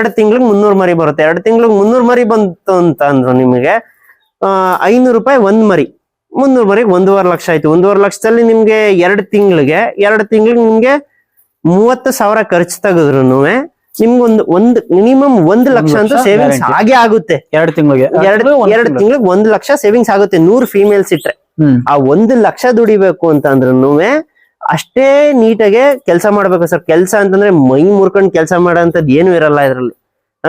ಎರಡು ತಿಂಗಳಿಗೆ ಮುನ್ನೂರು ಮರಿ ಬರುತ್ತೆ. ಎರಡು ತಿಂಗಳಿಗೆ ಮುನ್ನೂರು ಮರಿ ಬಂತು ಅಂತ ಅಂದ್ರು ನಿಮಗೆ ಐನೂರು ರೂಪಾಯಿ ಒಂದ್ ಮರಿ. ಮುನ್ನೂರು ಮರಿಗೆ ಒಂದೂವರೆ ಲಕ್ಷ ಆಯ್ತು. ಒಂದೂವರೆ ಲಕ್ಷದಲ್ಲಿ ನಿಮ್ಗೆ ಎರಡು ತಿಂಗಳಿಗೆ ಎರಡು ತಿಂಗಳಿಗೆ ನಿಮ್ಗೆ ಮೂವತ್ತು ಸಾವಿರ ಖರ್ಚು ತೆಗೆದ್ರು ನಿಮ್ಗೆ ಒಂದು ಒಂದ್ ಮಿನಿಮಮ್ ಒಂದ್ ಲಕ್ಷ ಅಂತ ಸೇವಿಂಗ್ಸ್. ಹಾಗೆ ಆಗುತ್ತೆ. ಎರಡು ತಿಂಗಳಿಗೆ? ಎರಡು ಎರಡು ತಿಂಗಳಿಗೆ ಒಂದ್ ಲಕ್ಷ ಸೇವಿಂಗ್ಸ್ ಆಗುತ್ತೆ. ನೂರು ಫೀಮೇಲ್ಸ್ ಇಟ್ರೆ. ಆ ಒಂದು ಲಕ್ಷ ದುಡಿಬೇಕು ಅಂತ ಅಂದ್ರೂ ಅಷ್ಟೇ ನೀಟಾಗೆ ಕೆಲಸ ಮಾಡ್ಬೇಕು ಸರ್. ಕೆಲಸ ಅಂತಂದ್ರೆ ಮೈ ಮುರ್ಕೊಂಡು ಕೆಲಸ ಮಾಡೋಂಥದ್ದು ಏನು ಇರಲ್ಲ ಇದರಲ್ಲಿ. ಆ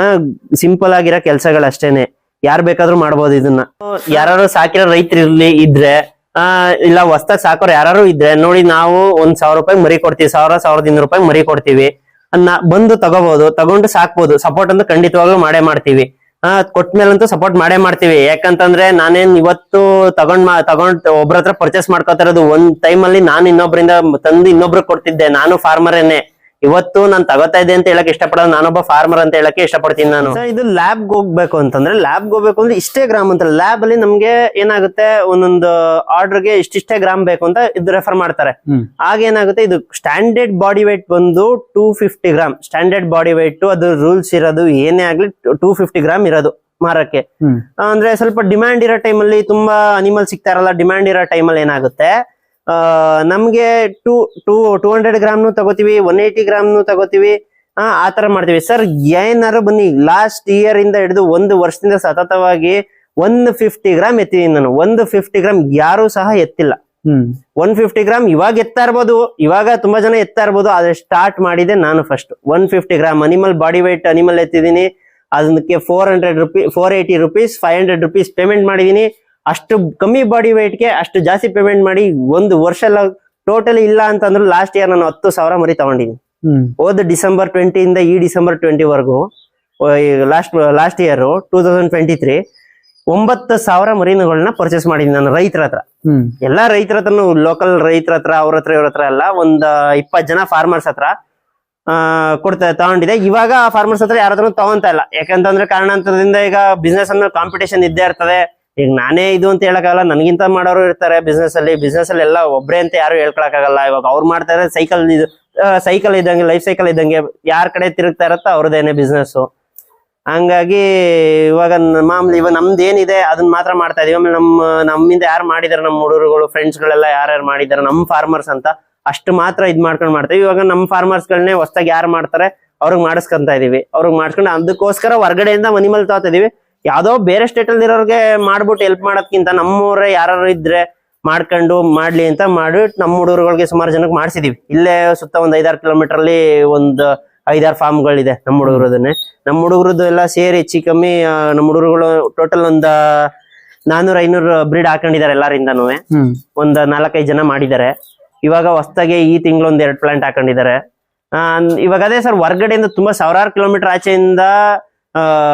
ಸಿಂಪಲ್ ಆಗಿರೋ ಕೆಲಸಗಳಷ್ಟೇನೆ ಯಾರ್ ಬೇಕಾದ್ರೂ ಮಾಡ್ಬೋದು ಇದನ್ನ. ಯಾರು ಸಾಕಿರೋ ರೈತರು ಇರ್ಲಿ, ಇದ್ರೆ, ಆ, ಇಲ್ಲ ಹೊಸ್ದಾಗ್ ಸಾಕೋರು ಯಾರು ಇದ್ರೆ, ನೋಡಿ ನಾವು ಒಂದ್ ಸಾವಿರ ರೂಪಾಯಿ ಮರಿ ಕೊಡ್ತೀವಿ, ಸಾವಿರ, ಸಾವಿರದ ಇನ್ನೂರು ರೂಪಾಯಿ ಮರಿ ಕೊಡ್ತೀವಿ. ಅನ್ನ ಬಂದು ತಗೋಬಹುದು ತಗೊಂಡು ಸಾಕ್ಬೋದು. ಸಪೋರ್ಟ್ ಅಂತ ಖಂಡಿತವಾಗ್ಲೂ ಮಾಡೇ ಮಾಡ್ತೀವಿ. ಆ ಕೊಟ್ಮೇಲಂತೂ ಸಪೋರ್ಟ್ ಮಾಡೇ ಮಾಡ್ತೀವಿ. ಯಾಕಂತಂದ್ರೆ ನಾನೇನ್ ಇವತ್ತು ತಗೊಂಡ್ ತಗೊಂಡ್ ಒಬ್ರ ಹತ್ರ ಪರ್ಚೇಸ್ ಮಾಡ್ಕೋತಾ ಇರೋದು ಒಂದ್ ಟೈಮ್ ಅಲ್ಲಿ ನಾನು ಇನ್ನೊಬ್ರಿಂದ ತಂದು ಇನ್ನೊಬ್ರು ಕೊಡ್ತಿದ್ದೆ. ನಾನು ಫಾರ್ಮರೇನೆ ಇವತ್ತು ನಾನು ತಗೋತಾ ಇದ್ದೆ ಅಂತ ಹೇಳಕ್ ಇಷ್ಟಪಡೋದು ನಾನೊಬ್ಬ ಫಾರ್ಮರ್ ಅಂತ ಹೇಳಕ್ಕೆ ಇಷ್ಟಪಡ್ತೀನಿ ನಾನು. ಇದು ಲ್ಯಾಬ್ ಹೋಗ್ಬೇಕು ಅಂತಂದ್ರೆ ಲ್ಯಾಬ್ ಹೋಗ್ಬೇಕು ಅಂದ್ರೆ ಇಷ್ಟೇ ಗ್ರಾಮ್ ಅಂತ ಲ್ಯಾಬ್ ಅಲ್ಲಿ ನಮ್ಗೆ ಏನಾಗುತ್ತೆ ಒಂದೊಂದು ಆರ್ಡರ್ಗೆ ಇಷ್ಟಿಷ್ಟೇ ಗ್ರಾಮ್ ಬೇಕು ಅಂತ ಇದು ರೆಫರ್ ಮಾಡ್ತಾರೆ. ಆಗ ಏನಾಗುತ್ತೆ ಇದು ಸ್ಟ್ಯಾಂಡರ್ಡ್ ಬಾಡಿ ವೈಟ್ ಬಂದು two fifty gram standard body weight ಅದು ರೂಲ್ಸ್ ಇರೋದು ಏನೇ ಆಗ್ಲಿ ಟೂ ಫಿಫ್ಟಿ ಗ್ರಾಮ್ ಇರೋದು ಮಾರಕ್ಕೆ. ಅಂದ್ರೆ ಸ್ವಲ್ಪ ಡಿಮ್ಯಾಂಡ್ ಇರೋ ಟೈಮಲ್ಲಿ ತುಂಬಾ ಅನಿಮಲ್ ಸಿಗ್ತಾ ಇರಲ್ಲ ಡಿಮ್ಯಾಂಡ್ ಇರೋ ಟೈಮಲ್ಲಿ ಏನಾಗುತ್ತೆ ನಮ್ಗೆ ಟೂ ಟೂ ಟೂ ಹಂಡ್ರೆಡ್ ಗ್ರಾಮ್ನು ತಗೋತೀವಿ ಒನ್ ಏಯ್ಟಿ ಗ್ರಾಮ್ನು ತಗೋತೀವಿ. ಆ ಆ ತರ ಮಾಡ್ತೀವಿ. ಸರ್ ಏನಾರು ಬನ್ನಿ ಲಾಸ್ಟ್ ಇಯರ್ ಇಂದ ಹಿಡಿದು ಒಂದು ವರ್ಷದಿಂದ ಸತತವಾಗಿ ಒಂದು ಫಿಫ್ಟಿ ಗ್ರಾಮ್ ಎತ್ತಿದೀನಿ ನಾನು. ಒಂದು ಫಿಫ್ಟಿ ಗ್ರಾಮ್ ಯಾರು ಸಹ ಎತ್ತಿಲ್ಲ. ಒನ್ ಫಿಫ್ಟಿ ಗ್ರಾಮ್ ಇವಾಗ ಎತ್ತಾ ಇರ್ಬೋದು. ಇವಾಗ ತುಂಬಾ ಜನ ಎತ್ತಾ ಇರ್ಬೋದು. ಆದ್ರೆ ಸ್ಟಾರ್ಟ್ ಮಾಡಿದೆ ನಾನು first one fifty gram animal body weight animal ಎತ್ತಿದೀನಿ. ಅದಕ್ಕೆ four hundred rupees four eighty rupees five hundred rupees payment ಮಾಡಿದೀನಿ. ಅಷ್ಟು ಕಮ್ಮಿ ಬಾಡಿ ಗೆ ಅಷ್ಟು ಜಾಸ್ತಿ ಪೇಮೆಂಟ್ ಮಾಡಿ ಒಂದು ವರ್ಷ ಎಲ್ಲ ಟೋಟಲ್ ಇಲ್ಲ ಅಂತಂದ್ರು ಲಾಸ್ಟ್ ಇಯರ್ ನಾನು ಹತ್ತು ಸಾವಿರ ಮರಿ ತಗೊಂಡಿದ್ದೀನಿ ಹೋದ ಡಿಸೆಂಬರ್ ಟ್ವೆಂಟಿಯಿಂದ ಈ ಡಿಸೆಂಬರ್ ಟ್ವೆಂಟಿ ವರ್ಗು last last year two thousand twenty three ಒಂಬತ್ತು ಸಾವಿರ ಮರಿನುಗಳನ್ನ ಪರ್ಚೇಸ್ ಮಾಡಿದ್ದೀನಿ ನಾನು ರೈತರ ಹತ್ರ. ಎಲ್ಲಾ ರೈತರ ಹತ್ರನು ಲೋಕಲ್ ರೈತರ ಹತ್ರ ಅವ್ರ ಹತ್ರ ಇವ್ರ ಹತ್ರ ಎಲ್ಲ ಒಂದ್ ಇಪ್ಪತ್ ಜನ ಫಾರ್ಮರ್ಸ್ ಹತ್ರ ಆ ಕೊಡ್ತಾ ತಗೊಂಡಿದೆ. ಇವಾಗ ಫಾರ್ಮರ್ಸ್ ಹತ್ರ ಯಾರ ಹತ್ರ ತಗೊಂತ ಇಲ್ಲ. ಯಾಕಂತಂದ್ರೆ ಕಾರಣಾಂತರದಿಂದ ಈಗ ಬಿಸ್ನೆಸ್ ಅನ್ನೋ ಕಾಂಪಿಟೇಷನ್ ಇದ್ದೇ ಇರ್ತದೆ. ಈಗ ನಾನೇ ಇದು ಅಂತ ಹೇಳಕ್ಕಾಗಲ್ಲ, ನನಗಿಂತ ಮಾಡೋರು ಇರ್ತಾರೆ ಬಿಸ್ನೆಸ್ ಅಲ್ಲಿ. ಬಿಸ್ನೆಸ್ ಅಲ್ಲಿ ಎಲ್ಲ ಒಬ್ಬರೇ ಅಂತ ಯಾರು ಹೇಳ್ಕೊಳಕ್ಕಾಗಲ್ಲ. ಇವಾಗ ಅವ್ರು ಮಾಡ್ತಾರೆ ಸೈಕಲ್ ಇದು ಸೈಕಲ್ ಇದ್ದಂಗೆ ಲೈಫ್ ಸೈಕಲ್ ಇದ್ದಂಗೆ ಯಾರ ಕಡೆ ತಿರುಗ್ತಾ ಇರತ್ತೋ ಅವ್ರದ್ದೇನೆ ಬಿಸ್ನೆಸ್ ಹಂಗಾಗಿ ಇವಾಗ ಮಾಮೂಲಿ ಇವಾಗ ನಮ್ದು ಏನಿದೆ ಅದನ್ನ ಮಾತ್ರ ಮಾಡ್ತಾ ಇದೀವಿ. ಆಮೇಲೆ ನಮ್ಮ, ನಮ್ಮಿಂದ ಯಾರು ಮಾಡಿದಾರೆ ನಮ್ಮ ಹುಡುಗರುಗಳು ಫ್ರೆಂಡ್ಸ್ ಗಳೆಲ್ಲ ಯಾರ್ಯಾರು ಮಾಡಿದಾರೆ ನಮ್ಮ ಫಾರ್ಮರ್ಸ್ ಅಂತ ಅಷ್ಟು ಮಾತ್ರ ಇದ್ ಮಾಡ್ಕೊಂಡು ಮಾಡ್ತೀವಿ ಇವಾಗ ನಮ್ಮ ಫಾರ್ಮರ್ಸ್ ಗಳನ್ನೇ ಹೊಸದಾಗಿ ಯಾರು ಮಾಡ್ತಾರೆ, ಅವ್ರಿಗೆ ಮಾಡಿಸ್ಕೊಂತ ಇದೀವಿ. ಅವ್ರಿಗೆ ಮಾಡ್ಕೊಂಡು ಅದಕ್ಕೋಸ್ಕರ ಹೊರಗಡೆಯಿಂದ ಅನಿಮಲ್ ತಗೋತಾ ಇದೀವಿ. ಯಾವ್ದೋ ಬೇರೆ ಸ್ಟೇಟ್ ಅಲ್ಲಿ ಇರೋರ್ಗೆ ಮಾಡ್ಬಿಟ್ಟು ಹೆಲ್ಪ್ ಮಾಡೋದ್ಕಿಂತ ನಮ್ಮೂರ ಯಾರು ಇದ್ರೆ ಮಾಡ್ಕೊಂಡು ಮಾಡ್ಲಿ ಅಂತ ಮಾಡಿ ನಮ್ಮ ಹುಡುಗರುಗಳಿಗೆ ಸುಮಾರು ಜನಕ್ಕೆ ಮಾಡ್ಸಿದೀವಿ. ಇಲ್ಲೇ ಸುತ್ತ ಒಂದ್ ಐದಾರು ಕಿಲೋಮೀಟರ್ ಅಲ್ಲಿ ಒಂದ್ ಐದಾರು ಫಾರ್ಮ್ಗಳಿದೆ ನಮ್ಮ ಹುಡುಗರದನ್ನೇ. ನಮ್ಮ ಹುಡುಗರದ್ದು ಎಲ್ಲ ಸೇರಿ ಹೆಚ್ಚು ಕಮ್ಮಿ ನಮ್ಮ ಹುಡುಗರುಗಳು ಟೋಟಲ್ ಒಂದ ನಾನೂರ ಐನೂರು ಬ್ರೀಡ್ ಹಾಕೊಂಡಿದ್ದಾರೆ ಎಲ್ಲಾರಿಂದನೂ. ಒಂದ್ ನಾಲ್ಕೈದು ಜನ ಮಾಡಿದ್ದಾರೆ. ಇವಾಗ ಹೊಸ್ದಾಗೆ ಈ ತಿಂಗಳು ಒಂದ್ ಎರಡು ಪ್ಲಾಂಟ್ ಹಾಕೊಂಡಿದ್ದಾರೆ. ಇವಾಗ ಅದೇ ಸರ್ ಹೊರ್ಗಡೆಯಿಂದ ತುಂಬಾ ಸಾವಿರಾರು ಕಿಲೋಮೀಟರ್ ಆಚೆಯಿಂದ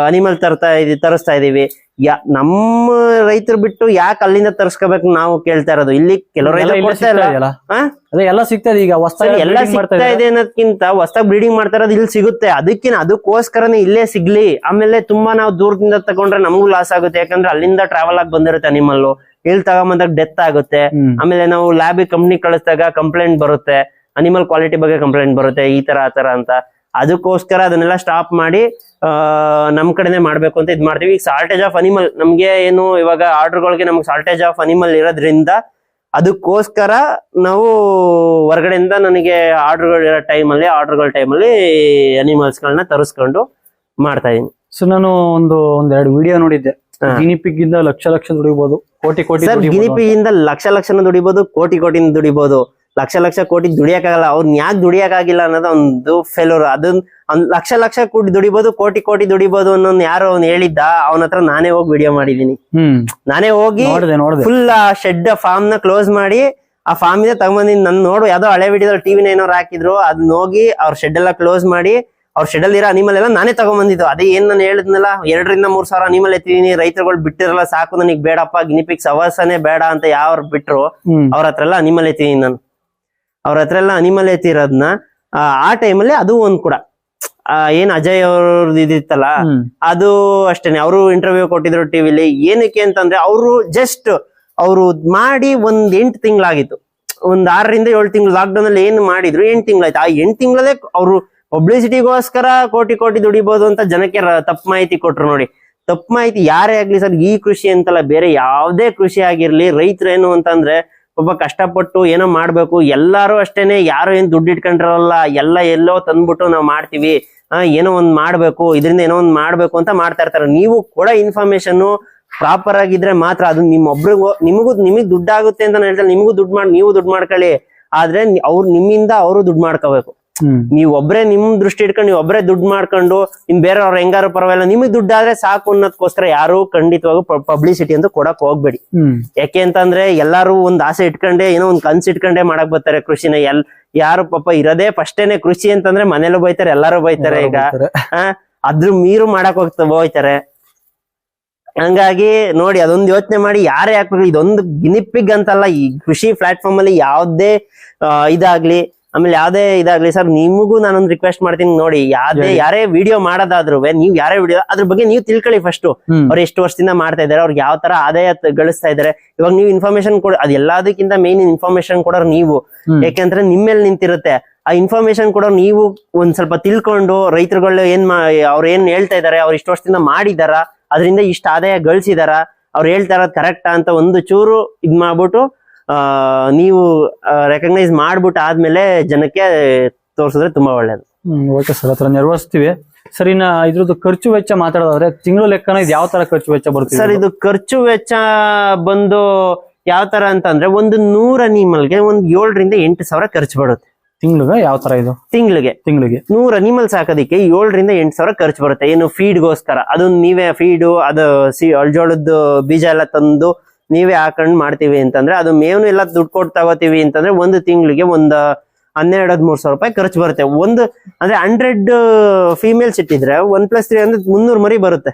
ಅನಿಮಲ್ ತರ್ತಾ ಇದೀವಿ ತರಿಸ್ತಾ ಇದೀವಿ ಯಾ ನಮ್ಮ ರೈತರು ಬಿಟ್ಟು ಯಾಕೆ ಅಲ್ಲಿಂದ ತರ್ಸ್ಕೋಬೇಕು ನಾವು ಕೇಳ್ತಾ ಇರೋದು? ಇಲ್ಲಿ ಕೆಲವು ರೈತರು ಇಲ್ಲೇ ಕೊಡ್ತಾ? ಅದೇ ಎಲ್ಲ ಸಿಗ್ತದೆ ಈಗ ಹೊಸ್ದಾಗಿ ಎಲ್ಲ ಸಿಗ್ತಾ ಇದೆ ಅನ್ನೋದಕ್ಕಿಂತ ಹೊಸದಾಗಿ ಬ್ರೀಡಿಂಗ್ ಮಾಡ್ತಾ ಇರೋದು ಇಲ್ಲಿ ಸಿಗುತ್ತೆ. ಅದಕ್ಕಿನ್ ಅದಕ್ಕೋಸ್ಕರನೇ ಇಲ್ಲೇ ಸಿಗ್ಲಿ. ಆಮೇಲೆ ತುಂಬಾ ನಾವು ದೂರದಿಂದ ತಗೊಂಡ್ರೆ ನಮಗೂ ಲಾಸ್ ಆಗುತ್ತೆ. ಯಾಕಂದ್ರೆ ಅಲ್ಲಿಂದ ಟ್ರಾವೆಲ್ ಆಗಿ ಬಂದಿರುತ್ತೆ ಅನಿಮಲ್ ಇಲ್ಲಿ ತಗೊಂಬಂದಾಗ ಡೆತ್ ಆಗುತ್ತೆ. ಆಮೇಲೆ ನಾವು ಲ್ಯಾಬ್ ಕಂಪ್ನಿ ಕಳಿಸಿದಾಗ ಕಂಪ್ಲೇಂಟ್ ಬರುತ್ತೆ. ಅನಿಮಲ್ ಕ್ವಾಲಿಟಿ ಬಗ್ಗೆ ಕಂಪ್ಲೇಂಟ್ ಬರುತ್ತೆ. ಈ ತರ ಆ ತರ ಅಂತ. ಅದಕ್ಕೋಸ್ಕರ ಅದನ್ನೆಲ್ಲ ಸ್ಟಾಪ್ ಮಾಡಿ ನಮ್ಮ ನಮ್ ಕಡೆನೆ ಮಾಡ್ಬೇಕು ಅಂತ ಇದ್ ಮಾಡ್ತೀವಿ ಈಗ ಶಾರ್ಟೇಜ್ ಆಫ್ ಅನಿಮಲ್ ನಮ್ಗೆ ಏನು ಇವಾಗ ಆರ್ಡರ್ಗಳಿಗೆ ನಮ್ಗೆ ಶಾರ್ಟೇಜ್ ಆಫ್ ಅನಿಮಲ್ ಇರೋದ್ರಿಂದ ಅದಕ್ಕೋಸ್ಕರ ನಾವು ಹೊರಗಡೆಯಿಂದ ನನಗೆ ಆರ್ಡರ್ಗಳು ಇರೋ ಟೈಮಲ್ಲಿ ಆರ್ಡರ್ಗಳ ಟೈಮಲ್ಲಿ ಅನಿಮಲ್ಸ್ಗಳನ್ನ ತರಿಸ್ಕೊಂಡು ಮಾಡ್ತಾ ಇದೀನಿ ಸೊ ನಾನು ಒಂದು ಒಂದೆರಡು ವಿಡಿಯೋ ನೋಡಿದ್ದೆ. ಗಿನಿಪಿಗ್ ಇಂದ ಲಕ್ಷ ಲಕ್ಷ ದುಡಿಬಹುದು ಕೋಟಿ ಕೋಟಿ ಗಿನಿಪಿಗ್ ಇಂದ ಅಂತ. ಲಕ್ಷ ಲಕ್ಷನ ದುಡಿಬಹುದು ಕೋಟಿ ಕೋಟಿನ ದುಡಿಬಹುದು ಲಕ್ಷ ಲಕ್ಷ ಕೋಟಿ ದುಡಿಯಕ್ಕಾಗಲ್ಲ ಅವ್ರನ್ನ ಯಾಕೆ ದುಡಿಯಕ್ಕಾಗಿಲ್ಲ ಅನ್ನೋದು ಒಂದು ಫೇಲ್ಯೂರ್ ಅದನ್ನ ಒಂದ್ ಲಕ್ಷ ಲಕ್ಷ ಕೋಟಿ ದುಡಿಬಹುದು ಕೋಟಿ ಕೋಟಿ ದುಡಿಬಹುದು ಅನ್ನೋನ್ ಯಾರೋ ಅವ್ನು ಹೇಳಿದ್ದ ಅವನ ಹತ್ರ ನಾನೇ ಹೋಗಿ ವಿಡಿಯೋ ಮಾಡಿದೀನಿ. ನಾನೇ ಹೋಗಿ ಫುಲ್ ಆ ಶೆಡ್ ಫಾರ್ಮ್ನ ಕ್ಲೋಸ್ ಮಾಡಿ ಆ ಫಾರ್ಮ್ ಇದೆ ತಗೊಂಬಂದಿನಿ. ನನ್ ನೋಡು ಯಾವ್ದೋ ಹಳೆ ವಿಡಿಯೋದಲ್ಲಿ ಟಿವಿನ ಏನೋ ಹಾಕಿದ್ರು ಅದನ್ನ ಹೋಗಿ ಅವ್ರ ಶೆಡ್ ಎಲ್ಲ ಕ್ಲೋಸ್ ಮಾಡಿ ಅವ್ರ ಶೆಡ್ ಅಲ್ಲಿ ಇರೋ ಅನಿಮಲ್ ಎಲ್ಲ ನಾನೇ ತಗೊಂಬಂದಿದ್ದು. ಅದೇ ಏನ್ ನಾನು ಹೇಳಿದ್ನಲ್ಲ ಎರಡರಿಂದ ಮೂರ್ ಸಾವಿರ ಅನಿಮಲ್ ಎತ್ತಿದೀನಿ ರೈತರುಗಳು ಬಿಟ್ಟಿರಲ್ಲ ಸಾಕು ನನಗೆ ಬೇಡಪ್ಪ ಗಿನಿಪಿಕ್ಸ್ ಸವಾಸನೆ ಬೇಡ ಅಂತ ಯಾವ್ರು ಬಿಟ್ರು ಅವ್ರ ಹತ್ರ ಎಲ್ಲ ಅನಿಮಲ್ ಎತ್ತಿದೀನಿ ನಾನು. ಅವ್ರ ಹತ್ರ ಎಲ್ಲ ಅನಿಮಲ್ ಎತ್ತಿರೋದ್ನ ಆ, ಆ ಟೈಮಲ್ಲಿ ಅದು ಒಂದ್ ಕೂಡ. ಆ, ಏನ್ ಅಜಯ್ ಅವ್ರದ್ದು ಇದಿತ್ತಲ್ಲ ಅದು ಅಷ್ಟೇನೆ. ಅವರು ಇಂಟರ್ವ್ಯೂ ಕೊಟ್ಟಿದ್ರು ಟಿವಿಲಿ ಏನಕ್ಕೆ ಅಂತಂದ್ರೆ ಅವರು ಜಸ್ಟ್ ಅವರು ಮಾಡಿ ಒಂದ್ ಎಂಟು ತಿಂಗಳಾಗಿತ್ತು. ಒಂದ್ ಆರರಿಂದ ಏಳು ತಿಂಗಳು ಲಾಕ್ ಡೌನ್ ಅಲ್ಲಿ ಏನ್ ಮಾಡಿದ್ರು ಎಂಟು ತಿಂಗಳಾಯ್ತು. ಆ ಎಂಟು ತಿಂಗಳಲ್ಲೇ ಅವರು ಪಬ್ಲಿಸಿಟಿಗೋಸ್ಕರ ಕೋಟಿ ಕೋಟಿ ದುಡಿಬಹುದು ಅಂತ ಜನಕ್ಕೆ ತಪ್ಪು ಮಾಹಿತಿ ಕೊಟ್ರು ನೋಡಿ. ತಪ್ಪು ಮಾಹಿತಿ ಯಾರೇ ಆಗ್ಲಿ ಸರ್ ಈ ಕೃಷಿ ಅಂತಲ್ಲ ಬೇರೆ ಯಾವ್ದೇ ಕೃಷಿ ಆಗಿರ್ಲಿ ರೈತರೇನು ಅಂತಂದ್ರೆ ಒಬ್ಬ ಕಷ್ಟಪಟ್ಟು ಏನೋ ಮಾಡ್ಬೇಕು, ಎಲ್ಲಾರು ಅಷ್ಟೇನೆ, ಯಾರು ಏನ್ ದುಡ್ಡು ಇಟ್ಕೊಂಡಿರಲ್ಲ, ಎಲ್ಲ ಎಲ್ಲೋ ತಂದ್ಬಿಟ್ಟು ನಾವು ಮಾಡ್ತೀವಿ ಏನೋ ಒಂದ್ ಮಾಡ್ಬೇಕು, ಇದರಿಂದ ಏನೋ ಒಂದ್ ಮಾಡ್ಬೇಕು ಅಂತ ಮಾಡ್ತಾ ಇರ್ತಾರೆ. ನೀವು ಕೂಡ ಇನ್ಫಾರ್ಮೇಶನ್ ಪ್ರಾಪರ್ ಆಗಿದ್ರೆ ಮಾತ್ರ ಅದು ನಿಮ್ಮ ಒಬ್ರಿಗೂ ನಿಮಗೂ, ನಿಮಗ್ ದುಡ್ಡಾಗುತ್ತೆ ಅಂತ ಹೇಳ್ತಾರೆ ನಿಮಗೂ ದುಡ್ಡು ಮಾಡಿ, ನೀವು ದುಡ್ಡು ಮಾಡ್ಕೊಳ್ಳಿ. ಆದ್ರೆ ಅವ್ರು ನಿಮ್ಮಿಂದ ಅವರು ದುಡ್ಡು ಮಾಡ್ಕೋಬೇಕು. ನೀವ್ ಒಬ್ರೇ ನಿಮ್ ದೃಷ್ಟಿ ಇಟ್ಕೊಂಡು ನೀವ್ ಒಬ್ರೇ ದುಡ್ಡು ಮಾಡ್ಕೊಂಡು ಇನ್ ಬೇರೆಯವ್ರ ಹೆಂಗಾರು ಪರವಾಗಿಲ್ಲ. ನಿಮಗ್ ದುಡ್ಡಾದ್ರೆ ಸಾಕು ಅನ್ನೋದಕ್ಕೋಸ್ಕರ ಯಾರು ಖಂಡಿತವಾಗೂ ಪಬ್ಲಿಸಿಟಿ ಅಂತ ಕೊಡಕ್ ಹೋಗ್ಬೇಡಿ. ಯಾಕೆ ಅಂತಂದ್ರೆ ಎಲ್ಲಾರು ಒಂದ್ ಆಸೆ ಇಟ್ಕೊಂಡೆ ಏನೋ ಒಂದ್ ಕನ್ಸ್ ಇಟ್ಕೊಂಡೆ ಮಾಡಕ್ ಬರ್ತಾರೆ ಕೃಷಿನ. ಎಲ್ ಯಾರು ಪಾಪ ಇರೋದೇ ಫಸ್ಟೇನೆ ಕೃಷಿ ಅಂತಂದ್ರೆ ಮನೇಲೂ ಬೈತಾರೆ ಎಲ್ಲಾರು ಬೈತಾರೆ ಈಗ. ಅದ್ರ ಮೀರು ಮಾಡಕ್ ಹೋಗ್ತಾ ಹೋಯ್ತಾರೆ. ಹಂಗಾಗಿ ನೋಡಿ ಅದೊಂದು ಯೋಚನೆ ಮಾಡಿ ಯಾರೇ ಹಾಕ್ಬೇಕು ಇದೊಂದು ಗಿನಿಪಿಗ್ ಅಂತಲ್ಲ ಈ ಕೃಷಿ ಪ್ಲಾಟ್ಫಾರ್ಮ್ ಅಲ್ಲಿ ಯಾವ್ದೇ ಇದಾಗ್ಲಿ ಆಮೇಲೆ ಯಾವ್ದೇ ಇದಾಗ್ಲಿ ಸರ್ ನಿಮಗೂ ನಾನೊಂದು ರಿಕ್ವೆಸ್ಟ್ ಮಾಡ್ತೀನಿ ನೋಡಿ. ಯಾವ್ದೇ ಯಾರೇ ವಿಡಿಯೋ ಮಾಡೋದಾದ್ರು ನೀವ್ ಯಾರೇ ವಿಡಿಯೋ ಅದ್ರ ಬಗ್ಗೆ ನೀವು ತಿಳ್ಕೊಳ್ಳಿ ಫಸ್ಟ್ ಅವ್ರು ಎಷ್ಟು ವರ್ಷದಿಂದ ಮಾಡ್ತಾ ಇದಾರೆ ಅವ್ರಿಗೆ ಯಾವ ತರ ಆದಾಯ ಗಳಿಸ್ತಾ ಇದಾರೆ ಇವಾಗ ನೀವು ಇನ್ಫಾರ್ಮೇಶನ್ ಕೊಡ ಅದ್ ಎಲ್ಲದಕ್ಕಿಂತ ಮೇನ್ ಇನ್ಫಾರ್ಮೇಶನ್ ಕೊಡೋರು ನೀವು. ಯಾಕೆಂದ್ರೆ ನಿಮ್ಮೇಲೆ ನಿಂತಿರುತ್ತೆ. ಆ ಇನ್ಫಾರ್ಮೇಶನ್ ಕೂಡ ನೀವು ಒಂದ್ ಸ್ವಲ್ಪ ತಿಳ್ಕೊಂಡು ರೈತರುಗಳು ಏನ್ ಅವ್ರ ಏನ್ ಹೇಳ್ತಾ ಇದಾರೆ ಅವ್ರು ಇಷ್ಟು ವರ್ಷದಿಂದ ಮಾಡಿದಾರ ಅದರಿಂದ ಇಷ್ಟ ಆದಾಯ ಗಳಿಸಿದಾರ ಅವ್ರು ಹೇಳ್ತಾ ಇರೋದು ಕರೆಕ್ಟಾ ಅಂತ ಒಂದು ಚೂರು ಇದ್ ಮಾಡ್ಬಿಟ್ಟು ನೀವು ರೆಕಗ್ನೈಸ್ ಮಾಡ್ಬಿಟ್ಟು ಆದ್ಮೇಲೆ ಜನಕ್ಕೆ ತೋರಿಸಿದ್ರೆ ತುಂಬಾ ಒಳ್ಳೇದು. ಹ್ಮ್ ಓಕೆ ಸರ್ ಹತ್ರ ನೆರವೇರಿಸ್ತೀವಿ. ಸರ್ ಇನ್ನ ಇದ್ರದ್ದು ಖರ್ಚು ವೆಚ್ಚ ಮಾತಾಡೋದಾದ್ರೆ ತಿಂಗಳು ಲೆಕ್ಕನ ಇದು ಯಾವ ತರ ಖರ್ಚು ವೆಚ್ಚ ಬರುತ್ತೆ ಸರ್ ಇದು ಖರ್ಚು ವೆಚ್ಚ ಬಂದು ಯಾವ ತರ ಅಂತಂದ್ರೆ ಒಂದು ನೂರ ಅನಿಮಲ್ಗೆ ಒಂದ್ ಏಳರಿಂದ ಎಂಟು ಸಾವಿರ ಖರ್ಚು ಬರುತ್ತೆ. ತಿಂಗಳಿಗೆ ಯಾವ ತರ ಇದು? ತಿಂಗಳಿಗೆ. ತಿಂಗಳಿಗೆ. ನೂರ ಅನಿಮಲ್ ಸಾಕೋದಿಕ್ಕೆ ಏಳರಿಂದ ಎಂಟು ಸಾವಿರ ಖರ್ಚು ಬರುತ್ತೆ. ಏನು ಫೀಡ್ಗೋಸ್ಕರ ಅದೊಂದು ನೀವೇ ಫೀಡು ಅದು ಸಿ ಅಳ್ಜೋಳದ್ದು ಬೀಜ ಎಲ್ಲ ತಂದು ನೀವೇ ಹಾಕೊಂಡ್ ಮಾಡ್ತೀವಿ ಅಂತಂದ್ರೆ ಅದು ಮೇವ್ನು ಎಲ್ಲ ದುಡ್ಡು ಕೊಟ್ಟು ತಗೋತೀವಿ ಅಂತಂದ್ರೆ ಒಂದು ತಿಂಗಳಿಗೆ ಒಂದ್ ಹನ್ನೆರಡು ಹದಿಮೂರು ಸಾವಿರ ರೂಪಾಯಿ ಖರ್ಚು ಬರುತ್ತೆ. ಒಂದು ಅಂದ್ರೆ ಹಂಡ್ರೆಡ್ ಫೀಮೇಲ್ಸ್ ಇಟ್ಟಿದ್ರೆ ಒನ್ ಪ್ಲಸ್ ತ್ರೀ ಅಂದ್ರೆ ಮುನ್ನೂರು ಮರಿ ಬರುತ್ತೆ.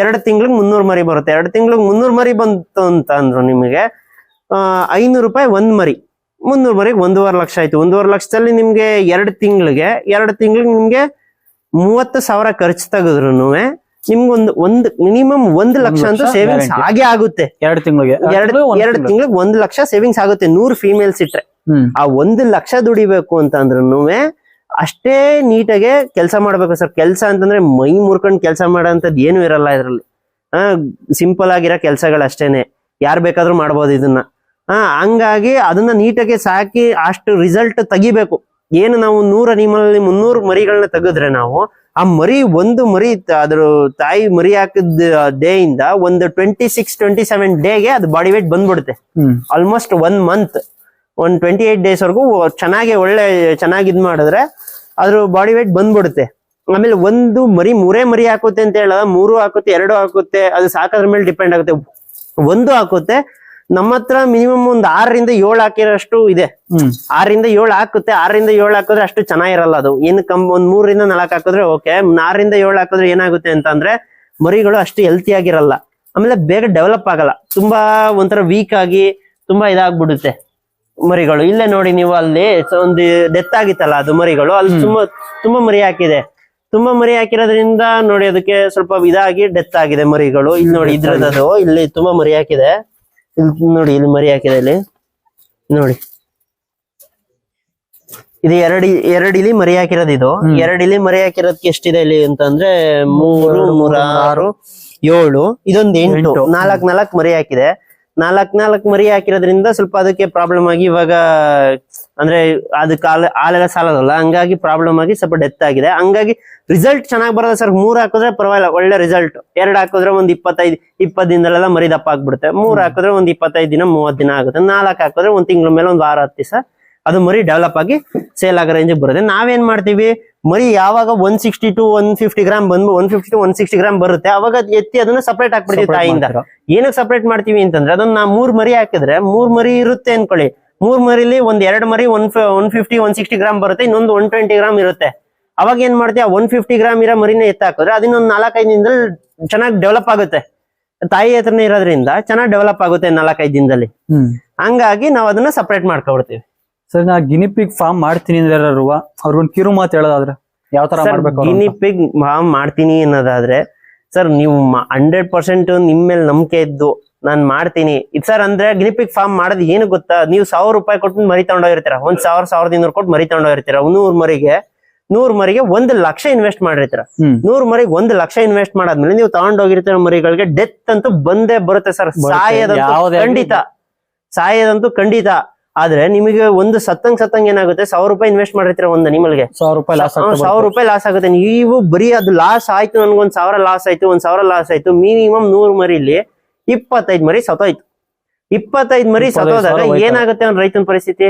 ಎರಡು ತಿಂಗಳಿಗೆ ಮುನ್ನೂರು ಮರಿ ಬರುತ್ತೆ. ಎರಡು ತಿಂಗಳಿಗೆ ಮುನ್ನೂರು ಮರಿ ಬಂತು ಅಂತ ಅಂದ್ರು ನಿಮಗೆ ಐನೂರು ರೂಪಾಯಿ ಒಂದ್ ಮರಿ. ಮುನ್ನೂರು ಮರಿಗೆ ಒಂದೂವರೆ ಲಕ್ಷ ಆಯ್ತು. ಒಂದೂವರೆ ಲಕ್ಷದಲ್ಲಿ ನಿಮ್ಗೆ ಎರಡು ತಿಂಗಳಿಗೆ ಎರಡು ತಿಂಗಳಿಗೆ ನಿಮ್ಗೆ ಮೂವತ್ತು ಸಾವಿರ ಖರ್ಚು ತೆಗೆದ್ರು ನಿಮ್ಗೊಂದು ಒಂದು ಮಿನಿಮಮ್ ಒಂದು ಲಕ್ಷ ಅಂತ ಸೇವಿಂಗ್ಸ್ ಆಗೇ ಹಾಗೆ ಆಗುತ್ತೆ. ಎರಡು ತಿಂಗಳಿಗೆ? ಎರಡು ಎರಡು ತಿಂಗಳಿಗೆ ಒಂದು ಲಕ್ಷ ಸೇವಿಂಗ್ಸ್ ಆಗುತ್ತೆ ನೂರು ಫೀಮೇಲ್ಸ್ ಇಟ್ರೆ. ಆ ಒಂದು ಲಕ್ಷ ದುಡಿಬೇಕು ಅಂತ ಅಂದ್ರೂ ಅಷ್ಟೇ ನೀಟಾಗೆ ಕೆಲಸ ಮಾಡ್ಬೇಕು ಸರ್. ಕೆಲಸ ಅಂತಂದ್ರೆ ಮೈ ಮುರ್ಕೊಂಡ್ ಕೆಲಸ ಮಾಡೋಂಥದ್ದು ಏನು ಇರಲ್ಲ ಇದರಲ್ಲಿ. ಆ ಸಿಂಪಲ್ ಆಗಿರೋ ಕೆಲಸಗಳು ಅಷ್ಟೇನೆ. ಯಾರು ಬೇಕಾದ್ರೂ ಮಾಡ್ಬೋದು ಇದನ್ನ. ಆ ಹಂಗಾಗಿ ಅದನ್ನ ನೀಟಾಗೆ ಸಾಕಿ ಅಷ್ಟು ರಿಸಲ್ಟ್ ತೆಗಿಬೇಕು. ಏನು ನಾವು ನೂರ ಅನಿಮಲ್ ಮುನ್ನೂರು ಮರಿಗಳನ್ನ ತೆಗೆದ್ರೆ ನಾವು ಆ ಮರಿ ಒಂದು ಮರಿ ಅದ್ರ ತಾಯಿ ಮರಿ ಹಾಕಿದ ಡೇ ಇಂದ ಒಂದು ಟ್ವೆಂಟಿ ಸಿಕ್ಸ್ ಟ್ವೆಂಟಿ ಸೆವೆನ್ ಡೇಗೆ ಅದು ಬಾಡಿ ವೇಟ್ ಬಂದ್ಬಿಡುತ್ತೆ. ಆಲ್ಮೋಸ್ಟ್ ಒನ್ ಮಂತ್ ಒಂದ್ ಟ್ವೆಂಟಿ ಏಟ್ ಡೇಸ್ ವರೆಗೂ ಚೆನ್ನಾಗಿ ಒಳ್ಳೆ ಚೆನ್ನಾಗಿ ಇದ್ ಮಾಡಿದ್ರೆ ಅದ್ರ ಬಾಡಿ ವೇಟ್ ಬಂದ್ಬಿಡುತ್ತೆ. ಆಮೇಲೆ ಒಂದು ಮರಿ ಮೂರೇ ಮರಿ ಹಾಕುತ್ತೆ ಅಂತ ಹೇಳ ಮೂರು ಹಾಕುತ್ತೆ ಎರಡು ಹಾಕುತ್ತೆ ಅದು ಸಾಕೋದ್ರ ಮೇಲೆ ಡಿಪೆಂಡ್ ಆಗುತ್ತೆ. ಒಂದು ಹಾಕುತ್ತೆ ನಮ್ಮ ಹತ್ರ ಮಿನಿಮಮ್ ಒಂದ್ ಆರರಿಂದ ಏಳು ಹಾಕಿರೋಷ್ಟು ಇದೆ. ಆರರಿಂದ ಏಳು ಹಾಕುತ್ತೆ ಆರರಿಂದ ಏಳು ಹಾಕಿದ್ರೆ ಅಷ್ಟು ಚೆನ್ನಾಗಿರಲ್ಲ ಅದು. ಏನು ಕಮ್ ಒಂದ್ ಮೂರರಿಂದ ನಾಲ್ಕು ಹಾಕಿದ್ರೆ ಓಕೆ ಆರರಿಂದ ಏಳು ಹಾಕಿದ್ರೆ ಏನಾಗುತ್ತೆ ಅಂತ ಅಂದ್ರೆ ಮರಿಗಳು ಅಷ್ಟು ಹೆಲ್ತಿ ಆಗಿರಲ್ಲ. ಆಮೇಲೆ ಬೇಗ ಡೆವಲಪ್ ಆಗಲ್ಲ. ತುಂಬಾ ಒಂಥರ ವೀಕ್ ಆಗಿ ತುಂಬಾ ಇದಾಗ್ಬಿಡುತ್ತೆ ಮರಿಗಳು. ಇಲ್ಲೇ ನೋಡಿ ನೀವು ಅಲ್ಲಿ ಸೊ ಒಂದು ಡೆತ್ ಆಗಿತ್ತಲ್ಲ ಅದು ಮರಿಗಳು. ಅಲ್ಲಿ ತುಂಬಾ ತುಂಬಾ ಮರಿ ಹಾಕಿದೆ. ತುಂಬಾ ಮರಿ ಹಾಕಿರೋದ್ರಿಂದ ನೋಡಿ ಅದಕ್ಕೆ ಸ್ವಲ್ಪ ಇದಾಗಿ ಡೆತ್ ಆಗಿದೆ ಮರಿಗಳು. ಇಲ್ಲಿ ನೋಡಿ ಇದ್ರದ್ದು ಇಲ್ಲಿ ತುಂಬಾ ಮರಿ ಹಾಕಿದೆ. ಇಲ್ಲಿ ನೋಡಿ ಇಲ್ಲಿ ಮರಿ ಹಾಕಿದೆ ಇಲ್ಲಿ. ನೋಡಿ. ಇದು ಎರಡು ಎರಡು ಇಲಿ ಮರಿ ಹಾಕಿರೋದು ಇದು. ಎರಡು ಇಲಿ ಮರಿ ಹಾಕಿರೋದಕ್ಕೆ ಎಷ್ಟಿದೆ ಇಲ್ಲಿ ಅಂತಂದ್ರೆ ಮೂರು ಮೂರ ಮೂರು, ಆರು ಏಳು ಇದೊಂದು ಎಂಟು. ನಾಲ್ಕ್ ನಾಲ್ಕ್ ಮರಿ ಹಾಕಿದೆ. ನಾಲ್ಕ್ ನಾಲ್ಕ್ ಮರಿ ಹಾಕಿರೋದ್ರಿಂದ ಸ್ವಲ್ಪ ಅದಕ್ಕೆ ಪ್ರಾಬ್ಲಮ್ ಆಗಿ ಇವಾಗ ಅಂದ್ರೆ ಅದಕ್ಕೆ ಹಾಲ್ ಹಾಲೆಲ್ಲ ಸಾಲದಲ್ಲ ಹಂಗಾಗಿ ಪ್ರಾಬ್ಲಮ್ ಆಗಿ ಸ್ವಲ್ಪ ಡೆತ್ ಆಗಿದೆ. ಹಂಗಾಗಿ ರಿಸಲ್ಟ್ ಚೆನ್ನಾಗಿ ಬರೋದ ಸರ್ ಮೂರ್ ಹಾಕಿದ್ರೆ ಪರವಾಗಿಲ್ಲ ಒಳ್ಳೆ ರಿಸಲ್ಟ್ ಎರಡ್ ಹಾಕಿದ್ರೆ ಒಂದ್ ಇಪ್ಪತ್ತೈದು ಇಪ್ಪತ್ತು ದಿನದಲ್ಲೆಲ್ಲ ಮರಿ ದಪ್ಪ ಆಗ್ಬಿಡುತ್ತೆ. ಮೂರ್ ಹಾಕಿದ್ರೆ ಒಂದ್ ಇಪ್ಪತ್ತೈದು ದಿನ ಮೂವತ್ ದಿನ ಆಗುತ್ತೆ. ನಾಲ್ಕು ಹಾಕಿದ್ರೆ ಒಂದ್ ತಿಂಗಳ ಮೇಲೆ ಒಂದ್ ವಾರ ಹತ್ತು ದಿವಸ ಅದು ಮರಿ ಡೆವಲಪ್ ಆಗಿ ಸೇಲ್ ಆಗೋ ರೇಂಜ್ ಬರುತ್ತೆ. ನಾವೇನ್ ಮಾಡ್ತೀವಿ? ಮರಿ ಯಾವಾಗ one sixty to one fifty gram ಬಂದು one fifty to one sixty gram ಬರುತ್ತೆ ಅವಾಗ ಎತ್ತಿ ಅದನ್ನ ಸಪ್ರೇಟ್ ಹಾಕ್ಬಿಡ್ತೀವಿ ತಾಯಿಂದ ತಾಯಿಯಿಂದ? ಏನಕ್ಕೆ ಸಪರೇಟ್ ಮಾಡ್ತೀವಿ ಅಂತಂದ್ರೆ ಅದನ್ನ ನಾ ಮೂರ್ ಮರಿ ಹಾಕಿದ್ರೆ ಮೂರ್ ಮರಿ ಇರುತ್ತೆ ಅನ್ಕೊಳ್ಳಿ. ಮೂರ್ ಮರಿಲಿ ಒಂದ್ ಎರಡ್ ಮರಿ one one fifty one sixty gram ಬರುತ್ತೆ ಇನ್ನೊಂದು ಒನ್ ಟ್ವೆಂಟಿ ಗ್ರಾಮ್ ಇರುತ್ತೆ. ಅವಾಗ ಏನ್ ಮಾಡ್ತೀವಿ ಒನ್ ಫಿಫ್ಟಿ ಗ್ರಾಮ್ ಇರೋ ಮರಿನ ಎತ್ತ ಹಾಕಿದ್ರೆ ಅದನ್ನೊಂದ್ ನಾಲ್ಕೈದು ದಿನದಲ್ಲಿ ಚೆನ್ನಾಗಿ ಡೆವಲಪ್ ಆಗುತ್ತೆ. ತಾಯಿ ಹತ್ರನೇ ಇರೋದ್ರಿಂದ ಚೆನ್ನಾಗಿ ಡೆವಲಪ್ ಆಗುತ್ತೆ ನಾಲ್ಕೈದು ದಿನದಲ್ಲಿ. ಹಂಗಾಗಿ ನಾವು ಅದನ್ನ ಸಪರೇಟ್ ಮಾಡ್ಕೊಬಿಡ್ತೀವಿ. ಸರ್ ನಾ ಗಿನಿಪಿಗ್ ಫಾರ್ಮ್ ಮಾಡ್ತೀನಿ ಅಂದ್ರೆ ಅವ್ರಿಗೊಂದು ಕಿರು ಮಾತು ಹೇಳೋದಾದ್ರೆ ಯಾವ ತರ ಮಾಡ್ಬೇಕು ಫಾರ್ಮ್ ಗಿನಿ ಅಂತ? ಪಿಗ್ ಮಾಡ್ತೀನಿ ಅನ್ನೋದಾದ್ರೆ ಸರ್ ನೀವು ಹಂಡ್ರೆಡ್ ಪರ್ಸೆಂಟ್ ನಿಮ್ಮ ಮೇಲೆ ನಂಬಿಕೆ ಇದ್ದು ನಾನ್ ಮಾಡ್ತೀನಿ. ಇದು ಸರ್ ಅಂದ್ರೆ ಗಿನಿಪಿಗ್ ಫಾರ್ಮ್ ಮಾಡೋದು ಏನು ಗೊತ್ತಾ? ನೀವು ಸಾವಿರ ರೂಪಾಯಿ ಕೊಟ್ಟು ಮರಿ ತಗೊಂಡೋಗಿರ್ತೀರ? ಒಂದ್ ಸಾವಿರ ಸಾವಿರದ ಇನ್ನೂರು ಕೊಟ್ಟು ಮರಿ ತಗೊಂಡೋಗಿರ್ತೀರ? ನೂರ್ ಮರಿಗೆ ನೂರ್ ಮರಿಗೆ ಒಂದ್ ಲಕ್ಷ ಇನ್ವೆಸ್ಟ್ ಮಾಡಿರ್ತೀರ? ನೂರ್ ಮರಿಗೆ ಒಂದ್ ಲಕ್ಷ ಇನ್ವೆಸ್ಟ್ ಮಾಡಾದ್ಮೇಲೆ ನೀವು ತಗೊಂಡೋಗಿರ್ತೀರ ಮರಿಗಳಿಗೆ ಡೆತ್ ಅಂತೂ ಬಂದೇ ಬರುತ್ತೆ ಸರ್. ಸಾಯದಂತೂ ಖಂಡಿತ. ಸಾಯದಂತೂ ಖಂಡಿತ. ಆದ್ರೆ ನಿಮಗೆ ಒಂದು ಸತ್ತಂಗ್ ಸತ್ತಂಗ್ ಏನಾಗುತ್ತೆ? ಸಾವಿರ ರೂಪಾಯಿ ಇನ್ವೆಸ್ಟ್ ಮಾಡಿರ್ತೀರ ಒಂದ್ ನಿಮಗೆ ಸಾವಿರ ರೂಪಾಯಿ ಲಾಸ್ ಸಾವಿರ ರೂಪಾಯಿ ಲಾಸ್ ಆಗುತ್ತೆ. ನೀವು ಬರೀ ಅದು ಲಾಸ್ ಆಯ್ತು ನನ್ಗೊಂದ್ ಸಾವಿರ ಲಾಸ್ ಆಯ್ತು ಒಂದ್ ಸಾವಿರ ಲಾಸ್ ಆಯ್ತು ಮಿನಿಮಮ್ ನೂರ್ ಮರಿಲಿ ಇಪ್ಪತ್ತೈದ್ ಮರಿ ಸತ್ತೋಯ್ತು. ಇಪ್ಪತ್ತೈದ್ ಮರಿ ಸತ್ತೋದಾಗ ಏನಾಗುತ್ತೆ ಅವ್ನ ರೈತನ ಪರಿಸ್ಥಿತಿ?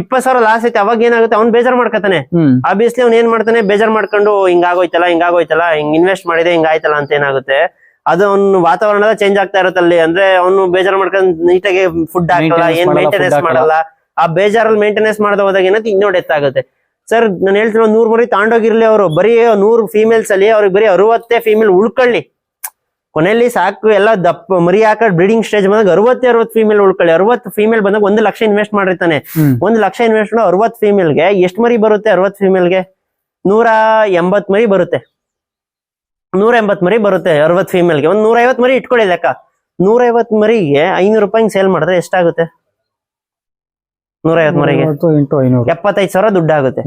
ಇಪ್ಪತ್ ಸಾವಿರ ಲಾಸ್ ಐತೆ ಅವಾಗ ಏನಾಗುತ್ತೆ? ಅವ್ನ್ ಬೇಜಾರ್ ಮಾಡ್ಕತಾನೆ. ಆಬ್ವಿಯಸ್ಲಿ ಅವ್ನ್ ಏನ್ ಮಾಡ್ತಾನೆ? ಬೇಜಾರ್ ಮಾಡ್ಕೊಂಡು ಹಿಂಗಾಗೋಯ್ತಲ್ಲ ಹಿಂಗಾಗೋಯ್ತಲ್ಲ ಹಿಂಗ್ ಇನ್ವೆಸ್ಟ್ ಮಾಡಿದೆ ಹಿಂಗಾಯ್ತಲ್ಲ ಅಂತ ಏನಾಗುತ್ತೆ? ಅದು ಅವ್ನ ವಾತಾವರಣದ ಚೇಂಜ್ ಆಗ್ತಾ ಇರುತ್ತೆ ಅಲ್ಲಿ. ಅಂದ್ರೆ ಅವ್ನು ಬೇಜಾರ್ ಮಾಡ್ಕೊಂಡ್ ನೀಟಾಗಿ ಫುಡ್ ಹಾಕಲ್ಲ ಏನ್ ಮೇಂಟೆನೆನ್ಸ್ ಮಾಡಲ್ಲ. ಆ ಬೇಜಾರಲ್ಲಿ ಮೇಂಟೆನೆನ್ಸ್ ಮಾಡದ ಹೋದಾಗ ಏನಂತ ಇನ್ನೂ ಡೆತ್ ಆಗುತ್ತೆ. ಸರ್ ನಾನು ಹೇಳ್ತಿರೋ ನೂರ್ ಮರಿ ತಾಂಡೋಗಿರ್ಲಿ ಅವರು. ಬರೀ ನೂರ್ ಫೀಮೇಲ್ಸ್ ಅಲ್ಲಿ ಅವ್ರಿಗೆ ಬರೀ ಅರವತ್ತೇ ಫೀಮೇಲ್ ಉಳ್ಕೊಳ್ಳಿ. ಕೊನೆಯಲ್ಲಿ ಸಾಕು ಎಲ್ಲ ದಪ್ಪ ಮರಿ ಹಾಕಡ್ ಬ್ರೀಡಿಂಗ್ ಸ್ಟೇಜ್ ಬಂದಾಗ ಅರವತ್ತೆ ಅರವತ್ತು ಫೀಮೇಲ್ ಉಳ್ಕೊಳ್ಳಿ. ಅರವತ್ತು ಫೀಮೇಲ್ ಬಂದಾಗ ಒಂದು ಲಕ್ಷ ಇನ್ವೆಸ್ಟ್ ಮಾಡಿರ್ತಾನೆ. ಒಂದು ಲಕ್ಷ ಇನ್ವೆಸ್ಟ್ ಮಾಡಿ ಅರವತ್ತು ಫೀಮೇಲ್ಗೆ ಎಷ್ಟು ಮರಿ ಬರುತ್ತೆ ಅರವತ್ತು ಫೀಮೇಲ್ಗೆ ನೂರ ಎಂಬತ್ ಮರಿ ಬರುತ್ತೆ. ನೂರ ಎಂಬತ್ ಮರಿ ಬರುತ್ತೆ ಅರವತ್ ಫೀಮೇಲ್ಗೆ ಒಂದು ನೂರ ಐವತ್ ಮರಿ ಇಟ್ಕೊಳ್ಳಿ ಲೆಕ್ಕ. ನೂರ ಐವತ್ ಮರಿಗೆ ಐನೂರು ರೂಪಾಯಿ ಸೇಲ್ ಮಾಡಿದ್ರೆ ಎಷ್ಟಾಗುತ್ತೆ? ನೂರ ಐವತ್ ಮರಿಗೆ. ಎಪ್ಪತ್ತೈದು ಸಾವಿರ ದುಡ್ಡು ಆಗುತ್ತೆ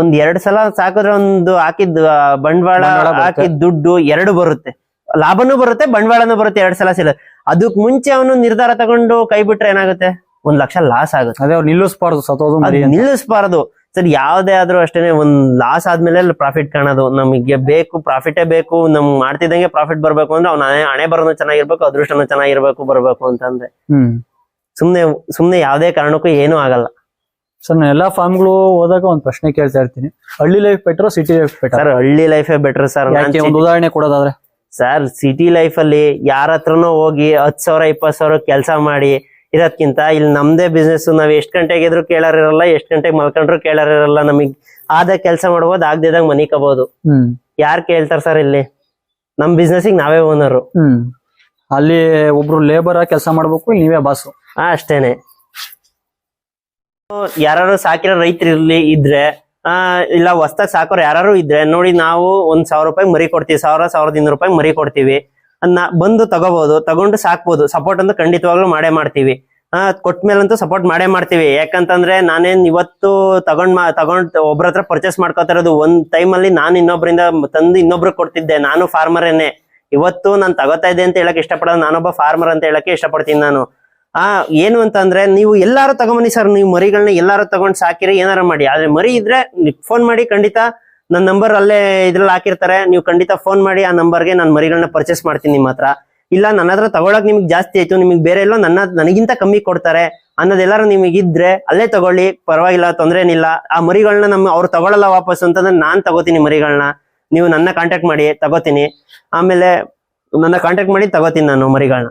ಒಂದ್ ಎರಡ್ ಸಲ ಸಾಕಿದ್ರೆ ಒಂದು ಹಾಕಿದ್ ಬಂಡವಾಳ ಹಾಕಿದ್ ದುಡ್ಡು ಎರಡು ಬರುತ್ತೆ. ಲಾಭನೂ ಬರುತ್ತೆ ಬಂಡವಾಳನು ಬರುತ್ತೆ ಎರಡ್ ಸಲ ಸಿಲ. ಅದಕ್ ಮುಂಚೆ ಅವನು ನಿರ್ಧಾರ ತಗೊಂಡು ಕೈ ಬಿಟ್ರೆ ಏನಾಗುತ್ತೆ? ಒಂದ್ ಲಕ್ಷ ಲಾಸ್ ಆಗುತ್ತೆ. ಅದೇ ಅವ್ರು ನಿಲ್ಲಿಸ್ಬಾರ್ದು ಸತ್ತೋದು ಮರಿ ಅಂತ. ನಿಲ್ಲಿಸಬಾರದು. ಸರ್ ಯಾವ್ದೇ ಆದ್ರೂ ಅಷ್ಟೇನೆ ಒಂದ್ ಲಾಸ್ ಆದ್ಮೇಲೆ ಪ್ರಾಫಿಟ್ ಕಾಣೋದು. ನಮಗೆ ಬೇಕು ಪ್ರಾಫಿಟೇ ಬೇಕು ನಮ್ ಮಾಡ್ತಿದ್ದಂಗೆ ಪ್ರಾಫಿಟ್ ಬರ್ಬೇಕು ಅಂದ್ರೆ ಅವ್ನ ಹಣೆ ಹಣೆ ಬರೋನು ಚೆನ್ನಾಗಿರ್ಬೇಕು ಅದೃಷ್ಟನು ಚೆನ್ನಾಗಿರ್ಬೇಕು ಬರ್ಬೇಕು ಅಂತಂದ್ರೆ. ಹ್ಮ್. ಸುಮ್ನೆ ಸುಮ್ನೆ ಯಾವ್ದೇ ಕಾರಣಕ್ಕೂ ಏನೂ ಆಗಲ್ಲ. ಸರ್ ನಾನು ಎಲ್ಲಾ ಫಾರ್ಮ್ಗಳು ಹೋದಾಗ ಒಂದ್ ಪ್ರಶ್ನೆ ಕೇಳ್ತಾ ಇರ್ತೀನಿ. ಹಳ್ಳಿ life better city life better sir ಹಳ್ಳಿ ಲೈಫೇ ಬೆಟರ್ ಸರ್. ಯಾಕೆ ಒಂದು ಉದಾಹರಣೆ ಕೊಡೋದಾದ್ರೆ? ಸರ್ ಸಿಟಿ ಲೈಫ್ ಅಲ್ಲಿ ಯಾರ ಹತ್ರನೂ ಹೋಗಿ ಹತ್ ಸಾವಿರ ಇಪ್ಪತ್ ಸಾವಿರ ಕೆಲಸ ಮಾಡಿ ಇರೋದ್ಕಿಂತ ಇಲ್ಲಿ ನಮ್ದೇ ಬಿಸ್ನೆಸ್ ನಾವ್ ಎಷ್ಟ್ ಗಂಟೆಗೆ ಇದ್ರು ಕೇಳಾರಿರಲ್ಲ ಎಷ್ಟ್ ಗಂಟೆಗೆ ಮಲ್ಕೊಂಡ್ರು ಕೇಳಾರಿರಲ್ಲ ನಮಗ್. ಆದ ಕೆಲಸ ಮಾಡ್ಬೋದು ಆಗದಿದಾಗ ಮನಿ ಕಬೋದು. ಹ್ಮ್. ಯಾರ್ ಕೇಳ್ತಾರ ಸರ್ ಇಲ್ಲಿ? ನಮ್ ಬಿಸ್ನೆಸ್ ನಾವೇ ಓನರು ಅಲ್ಲಿ ಒಬ್ರು ಲೇಬರ್ ಕೆಲಸ ಮಾಡ್ಬೇಕು ನೀವೇ ಬಾಸು ಹಾ ಅಷ್ಟೇನೆ. ಯಾರು ಸಾಕಿರೋ ರೈತರು ಇರ್ಲಿ ಇದ್ರೆ ಆ, ಇಲ್ಲ, ಹೊಸ್ದಾಗ್ ಸಾಕೋರು ಯಾರು ಇದ್ರೆ ನೋಡಿ ನಾವು ಒಂದ್ ಸಾವಿರ ರೂಪಾಯಿ ಮರಿ ಕೊಡ್ತೀವಿ, ಸಾವಿರ, ಸಾವಿರದ ಇನ್ನೂರು ರೂಪಾಯಿ ಮರಿ ಕೊಡ್ತೀವಿ. ಅದನ್ನ ಬಂದು ತಗೋಬಹುದು ತಗೊಂಡು ಸಾಕ್ಬೋದು. ಸಪೋರ್ಟ್ ಅಂತೂ ಖಂಡಿತವಾಗ್ಲೂ ಮಾಡೇ ಮಾಡ್ತೀವಿ. ಆ ಕೊಟ್ಮೇಲಂತೂ ಸಪೋರ್ಟ್ ಮಾಡೇ ಮಾಡ್ತೀವಿ. ಯಾಕಂತಂದ್ರೆ ನಾನೇನ್ ಇವತ್ತು ತಗೊಂಡ್ ಮಾ, ತಗೊಂಡ್ ಒಬ್ರ ಹತ್ರ ಪರ್ಚೇಸ್ ಮಾಡ್ಕೋತಿರೋದು ಒಂದ್ ಟೈಮ್ ಅಲ್ಲಿ ನಾನು ಇನ್ನೊಬ್ರಿಂದ ತಂದು ಇನ್ನೊಬ್ರು ಕೊಡ್ತಿದ್ದೆ. ನಾನು ಫಾರ್ಮರೇನೆ ಇವತ್ತು ನಾನು ತಗೋತಾ ಇದ್ದೆ ಅಂತ ಹೇಳಕ್ ಇಷ್ಟಪಡೋದು ನಾನೊಬ್ಬ ಫಾರ್ಮರ್ ಅಂತ ಹೇಳಕ್ಕೆ ಇಷ್ಟಪಡ್ತೀನಿ ನಾನು. ಆ, ಏನು ಅಂತ ಅಂದ್ರೆ ನೀವು ಎಲ್ಲಾರು ತಗೊಂಬನ್ನಿ ಸರ್, ನೀವು ಮರಿಗಳನ್ನ ಎಲ್ಲಾರು ತಗೊಂಡ್ ಸಾಕಿರಿ, ಏನಾರ ಮಾಡಿ. ಆದ್ರೆ ಮರಿ ಇದ್ರೆ ಫೋನ್ ಮಾಡಿ, ಖಂಡಿತ ನನ್ನ ನಂಬರ್ ಅಲ್ಲೇ ಇದ್ರಲ್ಲಿ ಹಾಕಿರ್ತಾರೆ. ನೀವು ಖಂಡಿತ ಫೋನ್ ಮಾಡಿ, ಆ ನಂಬರ್ಗೆ ನಾನು ಮರಿಗಳನ್ನ ಪರ್ಚೇಸ್ ಮಾಡ್ತೀನಿ ನಿಮ್ಮ ಹತ್ರ. ಇಲ್ಲ, ನನ್ನ ಹತ್ರ ತಗೊಳಕ್ ನಿಮ್ಗೆ ಜಾಸ್ತಿ ಆಯ್ತು, ನಿಮ್ಗೆ ಬೇರೆ ಎಲ್ಲ ನನ್ನ, ನನಗಿಂತ ಕಮ್ಮಿ ಕೊಡ್ತಾರೆ. ಅನ್ನೋದೆಲ್ಲಾರು ನಿಮಗೆ ಇದ್ರೆ ಅಲ್ಲೇ ತಗೊಳ್ಳಿ, ಪರವಾಗಿಲ್ಲ ತೊಂದ್ರೆ ಏನಿಲ್ಲ ಆ ಮರಿಗಳನ್ನ ನಮ್ಮ ಅವ್ರು ತಗೊಳಲ್ಲ ವಾಪಸ್ ಅಂತಂದ್ರೆ ನಾನ್ ತಗೋತೀನಿ ಮರಿಗಳನ್ನ ನೀವು ನನ್ನ ಕಾಂಟ್ಯಾಕ್ಟ್ ಮಾಡಿ, ತಗೋತೀನಿ. ಆಮೇಲೆ ನನ್ನ ಕಾಂಟ್ಯಾಕ್ಟ್ ಮಾಡಿ, ತಗೋತೀನಿ ನಾನು ಮರಿಗಳನ್ನ